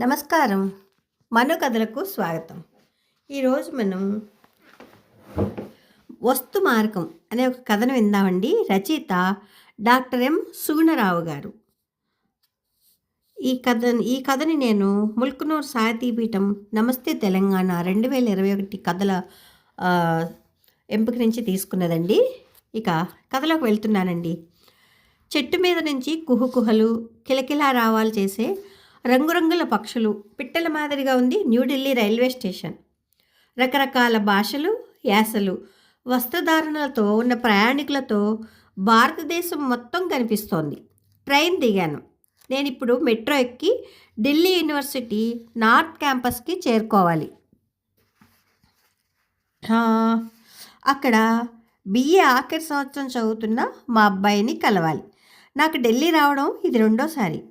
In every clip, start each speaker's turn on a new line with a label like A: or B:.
A: నమస్కారం. మను కథలకు స్వాగతం. ఈరోజు మనం వస్తు మార్గం అనే ఒక కథను విందామండి. రచయిత డాక్టర్ ఎం. సుగుణరావు గారు. ఈ కథ ఈ కథని నేను ముల్కునూరు సాహితీపీఠం నమస్తే తెలంగాణ రెండు వేల ఇరవై ఒకటి కథల ఎంపిక నుంచి తీసుకున్నదండి. ఇక కథలోకి వెళ్తున్నానండి. చెట్టు మీద నుంచి కుహుకుహలు కిలకిలా రావాలు చేసే రంగురంగుల పక్షులు పిట్టల మాదిరిగా ఉంది న్యూఢిల్లీ రైల్వే స్టేషన్. రకరకాల భాషలు యాసలు వస్త్రధారణలతో ఉన్న ప్రయాణికులతో భారతదేశం మొత్తం కనిపిస్తోంది. ట్రైన్ దిగాను. నేను ఇప్పుడు మెట్రో ఎక్కి ఢిల్లీ యూనివర్సిటీ నార్త్ క్యాంపస్కి చేరుకోవాలి. అక్కడ బిఏ ఆఖరి సంవత్సరం చదువుతున్న మా అబ్బాయిని కలవాలి. నాకు ఢిల్లీ రావడం ఇది రెండోసారి.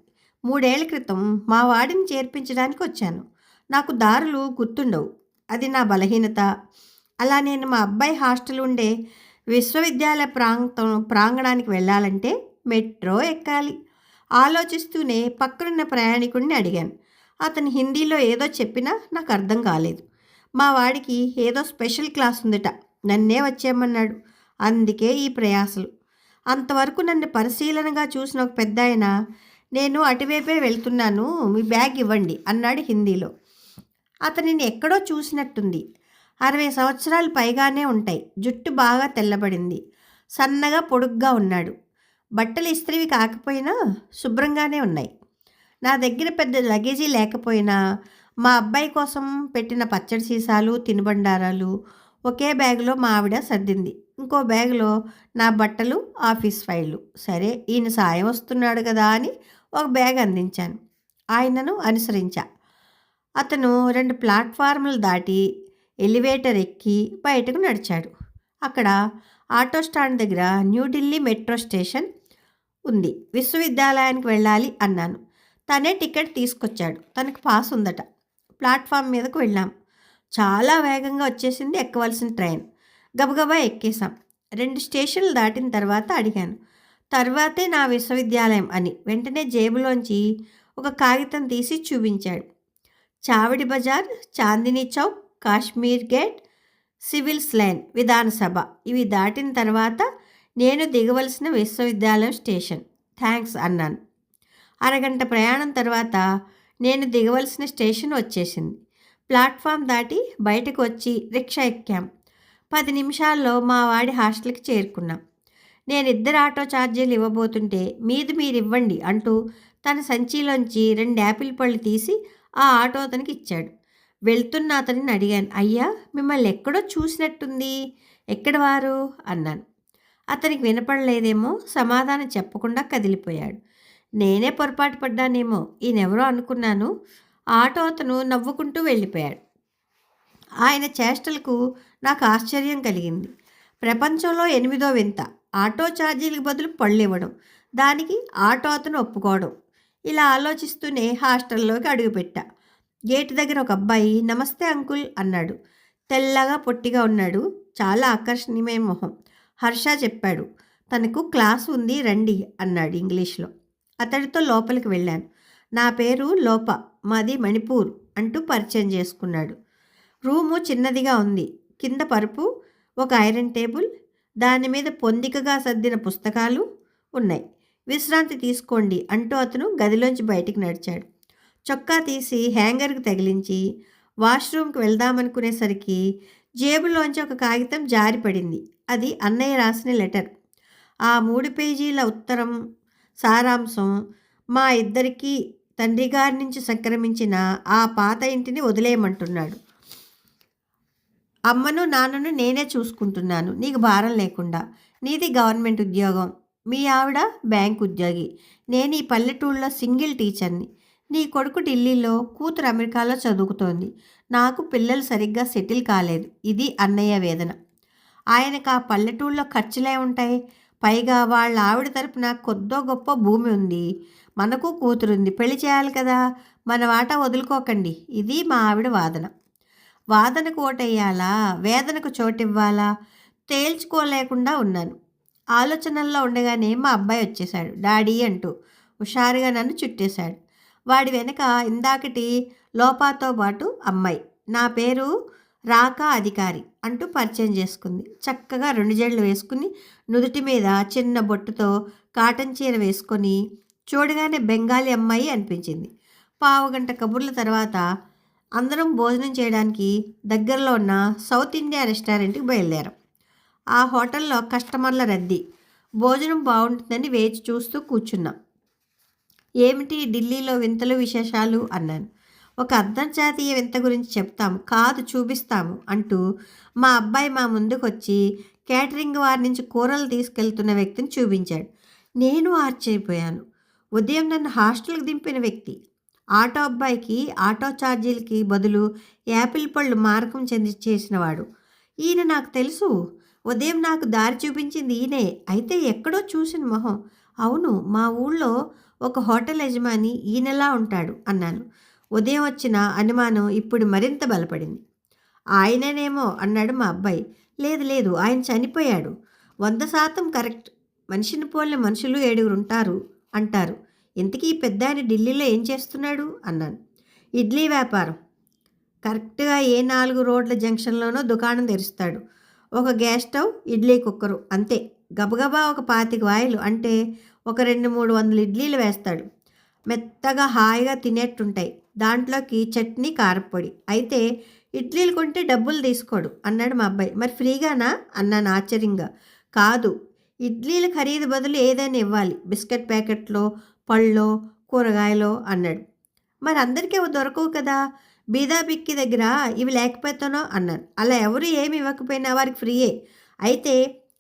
A: మూడేళ్ళ క్రితం మా వాడిని చేర్పించడానికి వచ్చాను. నాకు దారులు గుర్తుండవు. అది నా బలహీనత. అలా నేను మా అబ్బాయి హాస్టల్ ఉండే విశ్వవిద్యాలయ ప్రాంతం ప్రాంగణానికి వెళ్ళాలంటే మెట్రో ఎక్కాలి. ఆలోచిస్తూనే పక్కనున్న ప్రయాణికుడిని అడిగాను. అతను హిందీలో ఏదో చెప్పినా నాకు అర్థం కాలేదు. మా వాడికి ఏదో స్పెషల్ క్లాస్ ఉందట. నన్నే వచ్చేయమన్నాడు. అందుకే ఈ ప్రయాసలు. అంతవరకు నన్ను పరిశీలనగా చూసిన ఒక పెద్ద ఆయన నేను అటువైపే వెళ్తున్నాను మీ బ్యాగ్ ఇవ్వండి అన్నాడు హిందీలో. అతనిని ఎక్కడో చూసినట్టుంది. అరవై సంవత్సరాలు పైగానే ఉంటాయి. జుట్టు బాగా తెల్లబడింది. సన్నగా పొడుగ్గా ఉన్నాడు. బట్టలు ఇస్త్రీవి కాకపోయినా శుభ్రంగానే ఉన్నాయి. నా దగ్గర పెద్ద లగేజీ లేకపోయినా మా అబ్బాయి కోసం పెట్టిన పచ్చడి సీసాలు తినుబండారాలు ఒకే బ్యాగులో మా ఆవిడ సర్దింది. ఇంకో బ్యాగులో నా బట్టలు ఆఫీస్ ఫైళ్ళు. సరే ఈయన సాయం వస్తున్నాడు కదా అని ఒక బ్యాగ్ అందించాను. ఆయనను అనుసరించా. అతను రెండు ప్లాట్ఫారంలు దాటి ఎలివేటర్ ఎక్కి బయటకు నడిచాడు. అక్కడ ఆటో స్టాండ్ దగ్గర న్యూఢిల్లీ మెట్రో స్టేషన్ ఉంది. విశ్వవిద్యాలయానికి వెళ్ళాలి అన్నాను. తనే టికెట్ తీసుకొచ్చాడు. తనకు పాస్ ఉందట. ప్లాట్ఫామ్ మీదకు వెళ్ళాం. చాలా వేగంగా వచ్చేసింది ఎక్కవలసిన ట్రైన్. గబగబా ఎక్కేసాం రెండు స్టేషన్లు దాటిన తర్వాత అడిగాను తర్వాతే నా విశ్వవిద్యాలయం అని. వెంటనే జేబులోంచి ఒక కాగితం తీసి చూపించాడు. Chawri Bazar Chandni Chowk Kashmere gate civils line Vidhan Sabha. ఇవి దాటిన తర్వాత నేను దిగవలసిన విశ్వవిద్యాలయం స్టేషన్. థ్యాంక్స్ అన్నాను. అరగంట ప్రయాణం తర్వాత నేను దిగవలసిన స్టేషన్ వచ్చేసింది. ప్లాట్ఫామ్ దాటి బయటకు వచ్చి రిక్షా ఎక్కాం. పది నిమిషాల్లో మా వాడి హాస్టల్కి చేరుకున్నాం. నేను ఇద్దరు ఆటో ఛార్జీలు ఇవ్వబోతుంటే మీది మీరు ఇవ్వండి అంటూ తన సంచిలోంచి రెండు యాపిల్ పళ్ళు తీసి ఆ ఆటో అతనికి ఇచ్చాడు. వెళ్తున్న అతనిని అడిగాను అయ్యా మిమ్మల్ని ఎక్కడో చూసినట్టుంది. ఎక్కడ వారు? అన్నాను. అతనికి వినపడలేదేమో సమాధానం చెప్పకుండా కదిలిపోయాడు. నేనే పొరపాటు పడ్డానేమో ఈయనెవరో అనుకున్నాను. ఆటో అతను నవ్వుకుంటూ వెళ్ళిపోయాడు. ఆయన చేష్టలకు నాకు ఆశ్చర్యం కలిగింది. ప్రపంచంలో ఎనిమిదో వింత. ఆటో ఛార్జీలకు బదులు పళ్ళు ఇవ్వడం దానికి ఆటో అతను ఒప్పుకోవడం. ఇలా ఆలోచిస్తూనే హాస్టల్లోకి అడుగుపెట్టా. గేటు దగ్గర ఒక అబ్బాయి నమస్తే అంకుల్ అన్నాడు. తెల్లగా పొట్టిగా ఉన్నాడు. చాలా ఆకర్షణీయమైన మొహం. హర్ష చెప్పాడు. తనకు క్లాస్ ఉంది రండి అన్నాడు ఇంగ్లీష్లో. అతడితో లోపలికి వెళ్ళాను. నా పేరు లోప. మాది మణిపూర్ అంటూ పరిచయం చేసుకున్నాడు. రూము చిన్నదిగా ఉంది. కింద పరుపు ఒక ఐరన్ టేబుల్ దాని మీద పొందికగా సర్దిన పుస్తకాలు ఉన్నాయి. విశ్రాంతి తీసుకోండి అంటూ అతను గదిలోంచి బయటికి నడిచాడు. చొక్కా తీసి హ్యాంగర్కి తగిలించి వాష్రూమ్కి వెళ్దామనుకునేసరికి జేబులోంచి ఒక కాగితం జారిపడింది. అది అన్నయ్య రాసిన లెటర్. ఆ మూడు పేజీల ఉత్తరం సారాంశం మా ఇద్దరికీ తండ్రి గారి నుంచి సంక్రమించిన ఆ పాత ఇంటిని వదిలేయమంటున్నాడు. అమ్మను నాన్నను నేనే చూసుకుంటున్నాను. నీకు భారం లేకుండా. నీది గవర్నమెంట్ ఉద్యోగం. మీ ఆవిడ బ్యాంక్ ఉద్యోగి. నేను ఈ పల్లెటూళ్ళలో సింగిల్ టీచర్ని. నీ కొడుకు ఢిల్లీలో కూతురు అమెరికాలో చదువుకుతోంది నాకు పిల్లలు సరిగ్గా సెటిల్ కాలేదు. ఇది అన్నయ్య వేదన. ఆయనకు ఆ పల్లెటూళ్ళలో ఖర్చులే ఉంటాయి. పైగా వాళ్ళ ఆవిడ తరపున కొద్దో గొప్ప భూమి ఉంది. మనకు కూతురుంది. పెళ్ళి చేయాలి కదా. మన వాటా వదులుకోకండి. ఇది మా ఆవిడ వాదన. వాదనకు ఓటెయ్యాలా? వేదనకు చోటివ్వాలా? తేల్చుకోలేకుండా ఉన్నాను. ఆలోచనల్లో ఉండగానే మా అబ్బాయి వచ్చేశాడు. డాడీ అంటూ హుషారుగా నన్ను చుట్టేశాడు. వాడి వెనక ఇందాకటి లోపాతో పాటు అమ్మాయి. నా పేరు రాకా అధికారి అంటూ పరిచయం చేసుకుంది. చక్కగా రెండు జళ్ళు వేసుకుని నుదుటి మీద చిన్న బొట్టుతో కాటన్ చీర వేసుకొని చూడగానే బెంగాలీ అమ్మాయి అనిపించింది. పావుగంట కబుర్ల తర్వాత అందరం భోజనం చేయడానికి దగ్గరలో ఉన్న సౌత్ ఇండియా రెస్టారెంట్కి బయలుదేరాం. ఆ హోటల్లో కస్టమర్ల రద్దీ భోజనం బాగుంటుందని వేచి చూస్తూ కూర్చున్నాం. ఏమిటి ఢిల్లీలో వింతలు విశేషాలు అన్నాను. ఒక అంతర్జాతీయ వింత గురించి చెప్తాము కాదు చూపిస్తాము అంటూ మా అబ్బాయి మా ముందుకు వచ్చి కేటరింగ్ వారి నుంచి కూరలు తీసుకెళ్తున్న వ్యక్తిని చూపించాడు. నేను ఆశ్చర్యపోయాను. ఉదయం నన్ను హాస్టల్కి దింపిన వ్యక్తి. ఆటో అబ్బాయికి ఆటో ఛార్జీలకి బదులు యాపిల్ పళ్ళు మార్గం చెంది చేసినవాడు. ఈయన నాకు తెలుసు. ఉదయం నాకు దారి చూపించింది ఈయనే. అయితే ఎక్కడో చూసిన మొహం. అవును మా ఊళ్ళో ఒక హోటల్ యజమాని ఈయనలా ఉంటాడు అన్నాను. ఉదయం వచ్చిన అనుమానం ఇప్పుడు మరింత బలపడింది. ఆయననేమో అన్నాడు మా అబ్బాయి. లేదు లేదు ఆయన చనిపోయాడు. వంద శాతం కరెక్ట్. మనిషిని పోలిన మనుషులు ఏడుగురు ఉంటారు అంటారు. ఇంతకీ పెద్ద ఆయన ఢిల్లీలో ఏం చేస్తున్నాడు? అన్నాను. ఇడ్లీ వ్యాపారం. కరెక్ట్గా ఏ నాలుగు రోడ్ల జంక్షన్లోనో దుకాణం తెరుస్తాడు. ఒక గ్యాస్ స్టవ్ ఇడ్లీ కుక్కరు అంతే. గబగబా ఒక పాతిక వాయిలు అంటే ఒక రెండు మూడు వందల ఇడ్లీలు వేస్తాడు. మెత్తగా హాయిగా తినేట్టుంటాయి. దాంట్లోకి చట్నీ కారపొడి అయితే ఇడ్లీలు కొంటే డబ్బులు తీసుకోడు అన్నాడు మా అబ్బాయి. మరి ఫ్రీగానా? అన్నాను ఆశ్చర్యంగా. కాదు ఇడ్లీల ఖరీదు బదులు ఏదైనా ఇవ్వాలి. బిస్కెట్ ప్యాకెట్లో పళ్ళో కూరగాయలో అన్నాడు. మరి అందరికీ అవి దొరకవు కదా? బీదా బిక్కి దగ్గర ఇవి లేకపోతానో అన్నారు అలా ఎవరు ఏమి ఇవ్వకపోయినా వారికి ఫ్రీయే. అయితే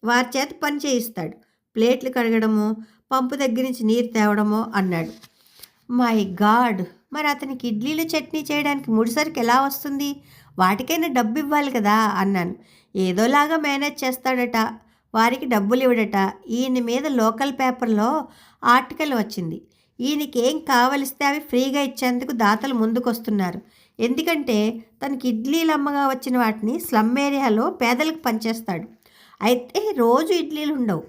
A: వారి చేత పని చేయిస్తాడు. ప్లేట్లు కడగడము పంపు దగ్గర నుంచి నీరు తేవడమో అన్నాడు. My god! మరి అతనికి ఇడ్లీలు చట్నీ చేయడానికి ముడిసరికి ఎలా వస్తుంది? వాటికైనా డబ్బు ఇవ్వాలి కదా అన్నాను. ఏదోలాగా మేనేజ్ చేస్తాడట వారికి డబ్బులు ఇవ్వడట ఈయన మీద లోకల్ పేపర్లో ఆర్టికల్ వచ్చింది. ఈయనకి ఏం కావలిస్తే అవి ఫ్రీగా ఇచ్చేందుకు దాతలు ముందుకొస్తున్నారు. ఎందుకంటే తనకి ఇడ్లీలు అమ్మగా వచ్చిన వాటిని స్లమ్ ఏరియాలో పేదలకు పనిచేస్తాడు అయితే రోజు ఇడ్లీలు ఉండవు.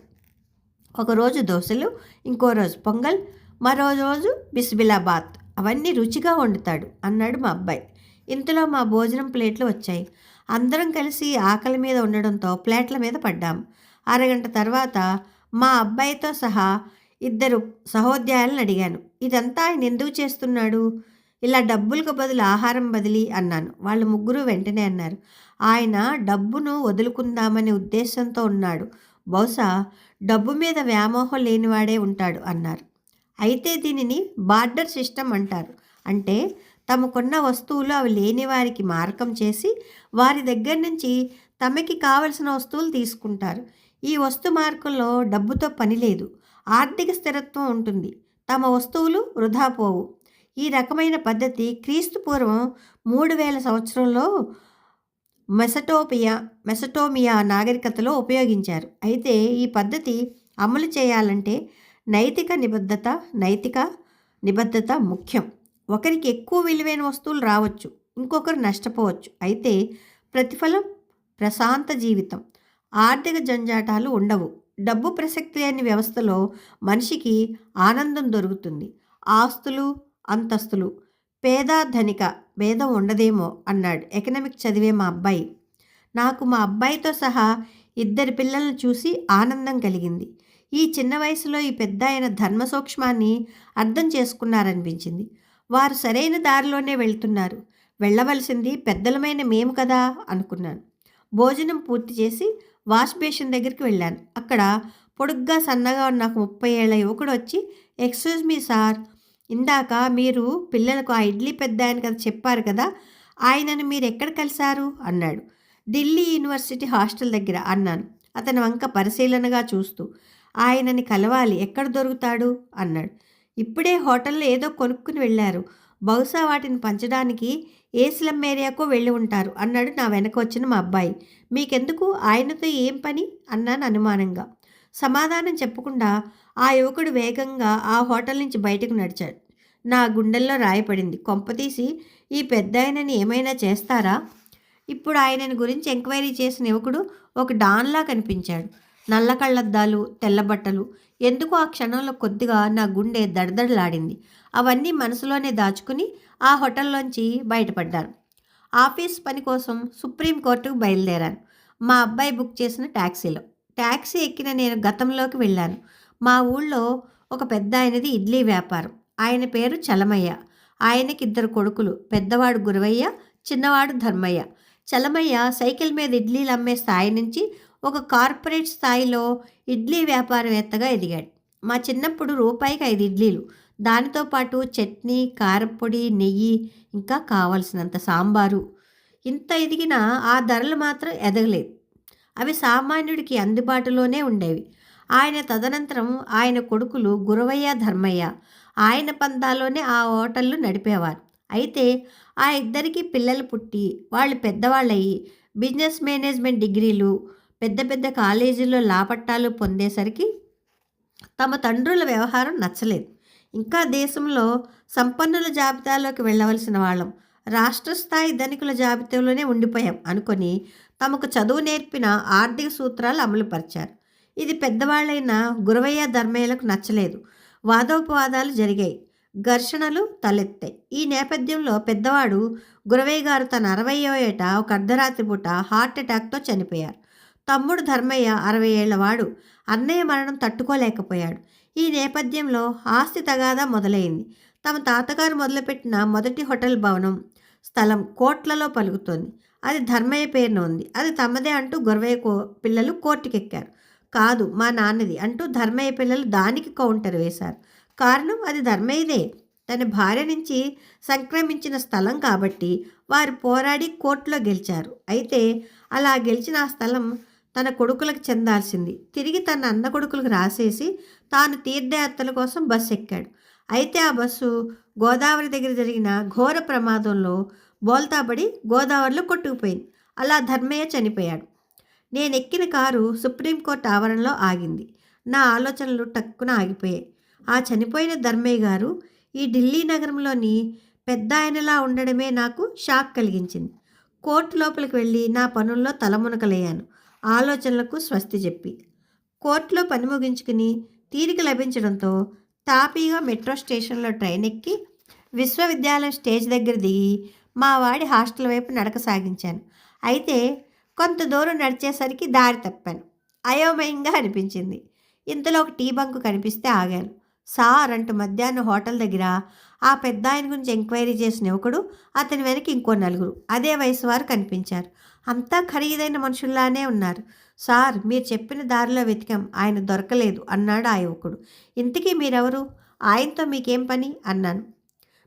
A: ఒకరోజు దోశలు ఇంకో రోజు పొంగల్ మరో రోజు బిస్బిలాబాత్ అవన్నీ రుచిగా వండుతాడు అన్నాడు మా అబ్బాయి. ఇంతలో మా భోజనం ప్లేట్లు వచ్చాయి. అందరం కలిసి ఆకలి మీద ఉండడంతో ప్లేట్ల మీద పడ్డాం. అరగంట తర్వాత మా అబ్బాయితో సహా ఇద్దరు సహోద్యాయులను అడిగాను. ఇదంతా ఆయన ఎందుకు చేస్తున్నాడు? ఇలా డబ్బులకు బదులు ఆహారం బదిలీ అన్నాను. వాళ్ళు ముగ్గురు వెంటనే అన్నారు. ఆయన డబ్బును వదులుకుందామనే ఉద్దేశంతో ఉన్నాడు. బహుశా డబ్బు మీద వ్యామోహం లేనివాడే ఉంటాడు అన్నారు. అయితే దీనిని బార్డర్ సిస్టమ్ అంటారు. అంటే తమకున్న వస్తువులు అవి లేని వారికి మారకం చేసి వారి దగ్గర నుంచి తమకి కావలసిన వస్తువులు తీసుకుంటారు. ఈ వస్తు మార్గంలో డబ్బుతో పని లేదు. ఆర్థిక స్థిరత్వం ఉంటుంది. తమ వస్తువులు వృధా పోవు. ఈ రకమైన పద్ధతి క్రీస్తు పూర్వం మూడు వేల సంవత్సరంలో మెసటోపియా మెసటోమియా నాగరికతలో ఉపయోగించారు. అయితే ఈ పద్ధతి అమలు చేయాలంటే నైతిక నిబద్ధత నైతిక నిబద్ధత ముఖ్యం. ఒకరికి ఎక్కువ విలువైన వస్తువులు రావచ్చు ఇంకొకరు నష్టపోవచ్చు. అయితే ప్రతిఫలం ప్రశాంత జీవితం. ఆర్థిక జంజాటాలు ఉండవు. డబ్బు ప్రసక్తి లేని వ్యవస్థలో మనిషికి ఆనందం దొరుకుతుంది. ఆస్తులు అంతస్తులు. పేద ధనిక భేదం ఉండదేమో అన్నాడు ఎకనామిక్ చదివే మా అబ్బాయి. నాకు మా అబ్బాయితో సహా ఇద్దరి పిల్లలను చూసి ఆనందం కలిగింది. ఈ చిన్న వయసులో ఈ పెద్ద ఆయన ధర్మ సూక్ష్మాన్ని అర్థం చేసుకున్నారనిపించింది. వారు సరైన దారిలోనే వెళ్తున్నారు. వెళ్ళవలసింది పెద్దలమైన మేము కదా అనుకున్నాను. భోజనం పూర్తి చేసి వాష్ బేషన్ దగ్గరికి వెళ్ళాను. అక్కడ పొడుగ్గా సన్నగా ఉన్న ఒక ముప్పై ఏళ్ళ యువకుడు వచ్చి ఎక్స్క్యూజ్ మీ సార్ ఇందాక మీరు పిల్లలకు ఆ ఇడ్లీ పెద్ద ఆయన కదా చెప్పారు కదా ఆయనను మీరు ఎక్కడ కలిశారు? అన్నాడు. ఢిల్లీ యూనివర్సిటీ హాస్టల్ దగ్గర అన్నాను. అతను వంక పరిశీలనగా చూస్తూ ఆయనని కలవాలి ఎక్కడ దొరుకుతాడు? అన్నాడు. ఇప్పుడే హోటల్లో ఏదో కొనుక్కుని వెళ్ళారు. బహుశా వాటిని పంచడానికి ఏ స్లమ్ ఏరియాకో వెళ్ళి ఉంటారు అన్నాడు నా వెనక వచ్చిన మా అబ్బాయి. మీకెందుకు? ఆయనతో ఏం పని? అన్నాను అనుమానంగా. సమాధానం చెప్పకుండా ఆ యువకుడు వేగంగా ఆ హోటల్ నుంచి బయటకు నడిచాడు. నా గుండెల్లో రాయపడింది. కొంపతీసి ఈ పెద్ద ఆయనని ఏమైనా చేస్తారా? ఇప్పుడు ఆయనని గురించి ఎంక్వైరీ చేసిన యువకుడు ఒక డాన్లా కనిపించాడు. నల్ల కళ్ళద్దాలు తెల్ల బట్టలు ఎందుకో ఆ క్షణంలో కొద్దిగా నా గుండె దడదడలాడింది. అవన్నీ మనసులోనే దాచుకుని ఆ హోటల్లోంచి బయటపడ్డాను. ఆఫీస్ పని కోసం సుప్రీంకోర్టుకు బయలుదేరాను. మా అబ్బాయి బుక్ చేసిన ట్యాక్సీలో ట్యాక్సీ ఎక్కిన నేను గతంలోకి వెళ్ళాను. మా ఊళ్ళో ఒక పెద్ద ఆయనది ఇడ్లీ వ్యాపారం. ఆయన పేరు చలమయ్య. ఆయనకి ఇద్దరు కొడుకులు. పెద్దవాడు గురవయ్య చిన్నవాడు ధర్మయ్య. చలమయ్య సైకిల్ మీద ఇడ్లీలు అమ్మే స్థాయి నుంచి ఒక కార్పొరేట్ స్థాయిలో ఇడ్లీ వ్యాపారవేత్తగా ఎదిగాడు. మా చిన్నప్పుడు రూపాయికి ఐదు ఇడ్లీలు. దానితో పాటు చట్నీ కారపొడి నెయ్యి ఇంకా కావలసినంత సాంబారు. ఇంత ఎదిగినా ఆ ధరలు మాత్రం ఎదగలేదు. అవి సామాన్యుడికి అందుబాటులోనే ఉండేవి. ఆయన తదనంతరం ఆయన కొడుకులు గురవయ్య ధర్మయ్య ఆయన పందాలోనే ఆ హోటళ్ళు నడిపేవారు. అయితే ఆ ఇద్దరికి పిల్లలు పుట్టి వాళ్ళు పెద్దవాళ్ళయి బిజినెస్ మేనేజ్మెంట్ డిగ్రీలు పెద్ద పెద్ద కాలేజీల్లో లాపట్టాలు పొందేసరికి తమ తండ్రుల వ్యవహారం నచ్చలేదు. ఇంకా దేశంలో సంపన్నుల జాబితాలోకి వెళ్ళవలసిన వాళ్ళం. రాష్ట్ర స్థాయి ధనికుల జాబితాలోనే ఉండిపోయాం అనుకొని తమకు చదువు నేర్పిన ఆర్థిక సూత్రాలు అమలుపరిచారు. ఇది పెద్దవాళ్ళైన గురవయ్య ధర్మయ్యలకు నచ్చలేదు. వాదోపవాదాలు జరిగాయి. ఘర్షణలు తలెత్తాయి. ఈ నేపథ్యంలో పెద్దవాడు గురవయ్య గారు తన అరవయో ఏట ఒక అర్ధరాత్రి పూట హార్ట్ అటాక్తో చనిపోయారు. తమ్ముడు ధర్మయ్య అరవై ఏళ్ళవాడు అన్నయ్య మరణం తట్టుకోలేకపోయాడు. ఈ నేపథ్యంలో ఆస్తి తగాదా మొదలైంది. తమ తాతగారు మొదలుపెట్టిన మొదటి హోటల్ భవనం స్థలం కోట్లలో పలుకుతోంది. అది ధర్మయ్య పేరున ఉంది. అది తమదే అంటూ గురవయ్య కో పిల్లలు కోర్టుకెక్కారు. కాదు మా నాన్నది అంటూ ధర్మయ్య పిల్లలు దానికి కౌంటర్ వేశారు. కారణం అది ధర్మయ్యదే. తన భార్య నుంచి సంక్రమించిన స్థలం కాబట్టి వారు పోరాడి కోర్టులో గెలిచారు. అయితే అలా గెలిచిన ఆ స్థలం తన కొడుకులకు చెందాల్సింది. తిరిగి తన అన్న కొడుకులకు రాసేసి తాను తీర్థయాత్రల కోసం బస్సు ఎక్కాడు. అయితే ఆ బస్సు గోదావరి దగ్గర జరిగిన ఘోర ప్రమాదంలో బోల్తాబడి గోదావరిలో కొట్టుకుపోయింది. అలా ధర్మయ్య చనిపోయాడు. నేను ఎక్కిన కారు సుప్రీంకోర్టు ఆవరణలో ఆగింది. నా ఆలోచనలు టక్కున ఆగిపోయాయి. ఆ చనిపోయిన ధర్మయ్య గారు ఈ ఢిల్లీ నగరంలోని పెద్ద ఆయనలా ఉండడమే నాకు షాక్ కలిగించింది. కోర్టు లోపలికి వెళ్ళి నా పనుల్లో తలమునకలయ్యాను ఆలోచనలకు స్వస్తి చెప్పి. కోర్టులో పని ముగించుకుని తీరిక లభించడంతో తాపీగా మెట్రో స్టేషన్లో ట్రైన్ ఎక్కి విశ్వవిద్యాలయం స్టేజ్ దగ్గర దిగి మా వాడి హాస్టల్ వైపు నడక సాగించాను. అయితే కొంత దూరం నడిచేసరికి దారి తప్పాను. అయోమయంగా అనిపించింది. ఇంతలో ఒక టీ బంకు కనిపిస్తే ఆగాను. సార్ అంటూ మధ్యాహ్నం హోటల్ దగ్గర ఆ పెద్ద ఆయన గురించి ఎంక్వైరీ చేసిన యువకుడు అతని వెనక ఇంకో నలుగురు. అదే వయసు వారు కనిపించారు. అంతా ఖరీదైన మనుషుల్లానే ఉన్నారు. సార్ మీరు చెప్పిన దారిలో వెతికాం. ఆయన దొరకలేదు అన్నాడు ఆ యువకుడు. ఇంతకీ మీరెవరు? ఆయనతో మీకేం పని? అన్నాను.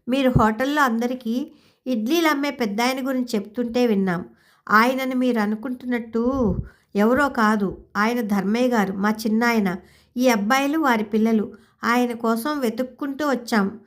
A: మీరు హోటల్లో అందరికీ ఇడ్లీలు అమ్మే పెద్ద ఆయన గురించి చెప్తుంటే విన్నాం. ఆయనను మీరు అనుకుంటున్నట్టు ఎవరో కాదు. ఆయన ధర్మయ్య గారు మా చిన్నాయన ఈ అబ్బాయిలు వారి పిల్లలు. ఆయన కోసం వెతుక్కుంటూ వచ్చాం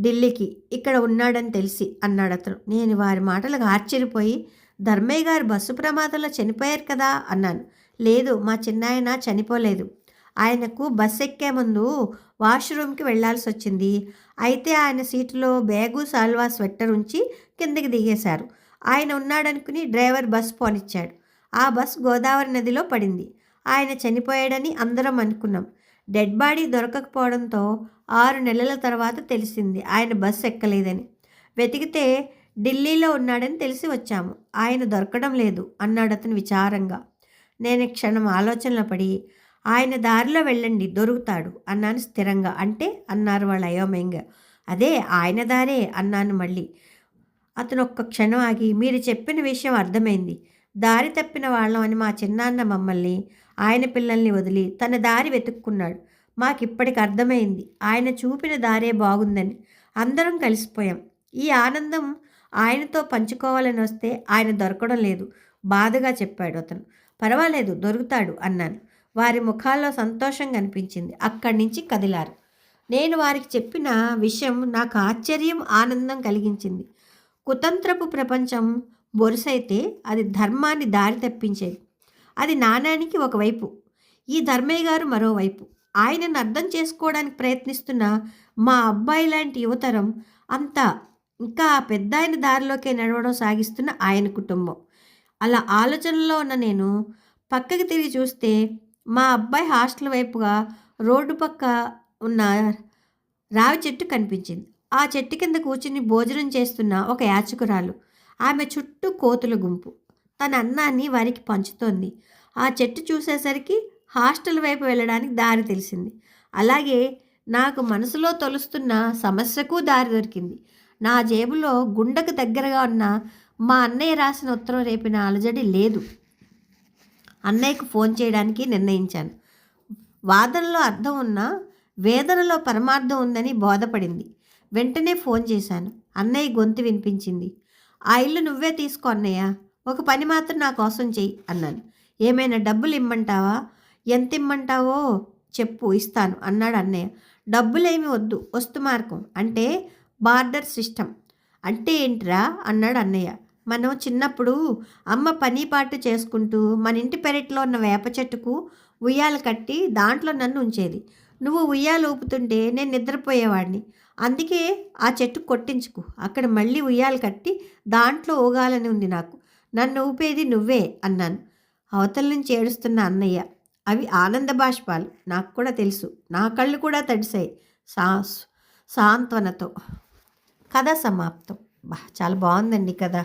A: ఢిల్లీకి. ఇక్కడ ఉన్నాడని తెలిసి అన్నాడు అతను. నేను వారి మాటలకు ఆశ్చర్యపోయి ధర్మయ్య గారు బస్సు ప్రమాదంలో చనిపోయారు కదా అన్నాను. లేదు మా చిన్నాయన చనిపోలేదు. ఆయనకు బస్ ఎక్కే ముందు వాష్రూమ్కి వెళ్ళాల్సి వచ్చింది. అయితే ఆయన సీటులో బ్యాగు సాల్వా స్వెట్టర్ ఉంచి కిందకి దిగేశారు. ఆయన ఉన్నాడనుకుని డ్రైవర్ బస్ పోనిచ్చాడు. ఆ బస్ గోదావరి నదిలో పడింది. ఆయన చనిపోయాడని అందరం అనుకున్నాం. డెడ్ బాడీ దొరకకపోవడంతో ఆరు నెలల తర్వాత తెలిసింది ఆయన బస్సు ఎక్కలేదని. వెతికితే ఢిల్లీలో ఉన్నాడని తెలిసి వచ్చాము. ఆయన దొరకడం లేదు అన్నాడు అతను విచారంగా. నేను క్షణం ఆలోచనలో పడి ఆయన దారిలో వెళ్ళండి దొరుకుతాడు అన్నాను స్థిరంగా. అంటే? అన్నారు వాళ్ళు అయోమయంగా. అదే ఆయన దారే అన్నాను మళ్ళీ. అతను ఒక్క క్షణం ఆగి మీరు చెప్పిన విషయం అర్థమైంది. దారి తప్పిన వాళ్ళం అని మా చిన్నాన్న మమ్మల్ని ఆయన పిల్లల్ని వదిలి తన దారి వెతుక్కున్నాడు. మాకిప్పటికి అర్థమైంది. ఆయన చూపిన దారే బాగుందని అందరం కలిసిపోయాం. ఈ ఆనందం ఆయనతో పంచుకోవాలని వస్తే ఆయన దొరకడం లేదు. బాధగా చెప్పాడు అతను. పర్వాలేదు దొరుకుతాడు అన్నాను. వారి ముఖాల్లో సంతోషం కనిపించింది. అక్కడి నుంచి కదిలారు. నేను వారికి చెప్పిన విషయం నాకు ఆశ్చర్యం ఆనందం కలిగించింది. కుతంత్రపు ప్రపంచం బొరుసైతే అది ధర్మాన్ని దారి తప్పించేది. అది నాణానికి ఒకవైపు ఈ ధర్మయ్య గారు మరోవైపు ఆయనను అర్థం చేసుకోవడానికి ప్రయత్నిస్తున్న మా అబ్బాయి లాంటి యువతరం అంతా ఇంకా ఆ పెద్ద ఆయన దారిలోకే నడవడం సాగిస్తున్న ఆయన కుటుంబం. అలా ఆలోచనలో ఉన్న నేను పక్కకి తిరిగి చూస్తే మా అబ్బాయి హాస్టల్ వైపుగా రోడ్డు పక్క ఉన్న రావి చెట్టు కనిపించింది. ఆ చెట్టు కింద కూర్చుని భోజనం చేస్తున్న ఒక యాచకురాలు. ఆమె చుట్టూ కోతుల గుంపు. తన అన్నాన్ని వారికి పంచుతోంది. ఆ చెట్టు చూసేసరికి హాస్టల్ వైపు వెళ్ళడానికి దారి తెలిసింది. అలాగే నాకు మనసులో తొలుస్తున్న సమస్యకు దారి దొరికింది. నా జేబులో గుండెకు దగ్గరగా ఉన్న మా అన్నయ్య రాసిన ఉత్తరం రేపిన అలజడి లేదు. అన్నయ్యకు ఫోన్ చేయడానికి నిర్ణయించాను. వాదనలో అర్థం ఉన్నా వేదనలో పరమార్థం ఉందని బోధపడింది. వెంటనే ఫోన్ చేశాను. అన్నయ్య గొంతు వినిపించింది. ఆ ఇల్లు నువ్వే తీసుకో అన్నయ్య. ఒక పని మాత్రం నా కోసం చెయ్యి అన్నాను. ఏమైనా డబ్బులు ఇమ్మంటావా? ఎంత ఇమ్మంటావో చెప్పు ఇస్తాను అన్నాడు అన్నయ్య. డబ్బులేమి వద్దు వస్తు మార్గం. అంటే బార్డర్ సిస్టమ్ అంటే ఏంటిరా? అన్నాడు అన్నయ్య. మనం చిన్నప్పుడు అమ్మ పని పాటు చేసుకుంటూ మన ఇంటి పెరట్లో ఉన్న వేప చెట్టుకు ఉయ్యాలు కట్టి దాంట్లో నన్ను ఉంచేది. నువ్వు ఉయ్యాలు ఊపుతుంటే నేను నిద్రపోయేవాడిని. అందుకే ఆ చెట్టు కొట్టించుకు. అక్కడ మళ్ళీ ఉయ్యాలు కట్టి దాంట్లో ఊగాలని ఉంది నాకు. నన్ను ఊపేది నువ్వే అన్నాను. అవతల నుంచి ఏడుస్తున్న అన్నయ్య. అవి ఆనంద బాష్పాలు. నాకు కూడా తెలుసు. నా కళ్ళు కూడా తడిసాయి సా సాంత్వనతో. కథ సమాప్తం. బా చాలా బాగుందండి కథ.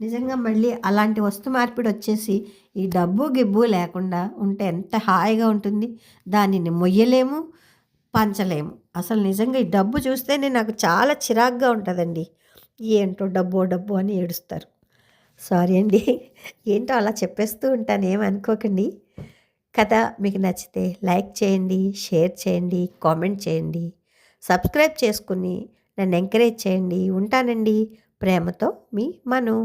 A: నిజంగా మళ్ళీ అలాంటి వస్తు మార్పిడి వచ్చేసి ఈ డబ్బు గిబ్బు లేకుండా ఉంటే ఎంత హాయిగా ఉంటుంది. దానిని మొయ్యలేము పంచలేము. అసలు నిజంగా ఈ డబ్బు చూస్తేనే నాకు చాలా చిరాగ్గా ఉంటుందండి. ఏంటో డబ్బు డబ్బు అని ఏడుస్తారు. సారీ అండి. ఏంటో అలా చెప్పేస్తూ ఉంటాను ఏమనుకోకండి కథ మీకు నచ్చితే లైక్ చేయండి షేర్ చేయండి కామెంట్ చేయండి. సబ్స్క్రైబ్ చేసుకుని నన్ను ఎంకరేజ్ చేయండి ఉంటానండి. ప్రేమతో మీ మను.